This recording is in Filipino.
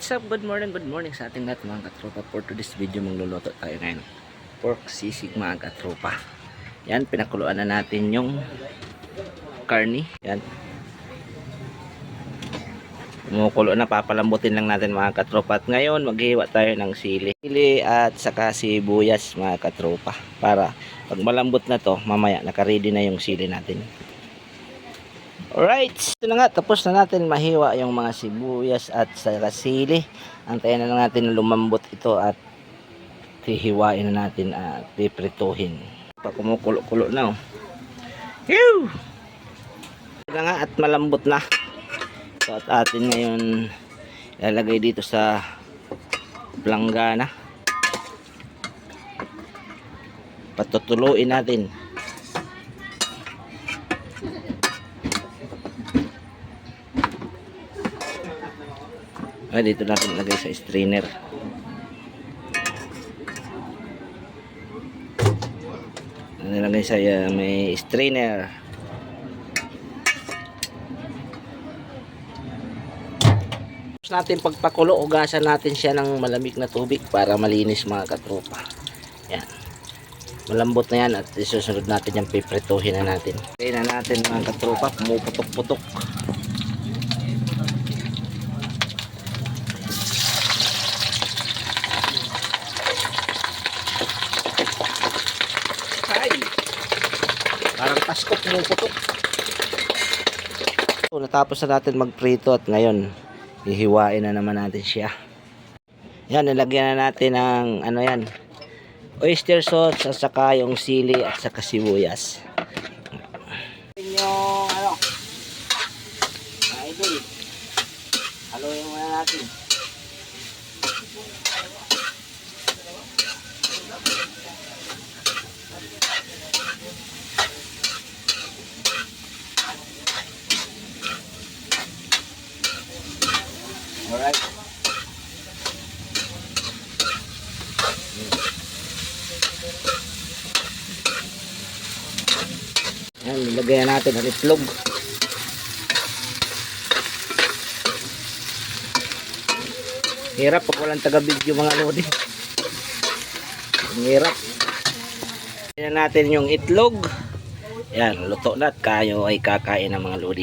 What's up? Good morning, good morning sa ating lahat mga katropa. For today's video, magluluto tayo ngayon. Pork sisig mga katropa. Yan, pinakuluan na natin yung karni. Yan. Kumukulo na, papalambutin lang natin mga katropa. At ngayon, maghiwa tayo ng sili. Sili at saka sibuyas mga katropa. Para pag malambot na to, mamaya nakaready na yung sili natin. Alright, ito na nga, tapos na natin mahiwa yung mga sibuyas at saka sili. Antayin na lang natin na lumambot ito at hihiwain na natin at piprituhin. Pa kumukulo-kulo na oh. Phew! Ito na nga at malambot na. So at atin ngayon ilalagay dito sa planggana. Patutuluin natin. Ah, dito natin lagay sa strainer. Nilagay sa uh, may strainer. Tapos natin pagpakulo, ugasan natin siya ng malamig na tubig para malinis mga katropa. Yan. Malambot na yan at isusunod natin yung piprituhin na natin. Kaya na natin mga katropa, pumuputok-putok. Parang pasko pumuputok. So, natapos na natin magprito at ngayon hihiwain na naman natin siya. Yan, nilagyan na natin ng ano yan, oyster sauce at saka yung sili at saka sibuyas. Yung ano, idol, haluin muna natin. Alright. Yan, nilagay na natin ang itlog. Hirap pag walang taga-video mga lodi. Hirap. Yan natin yung itlog. Yan, luto na at kayo ay kakain ng mga lodi.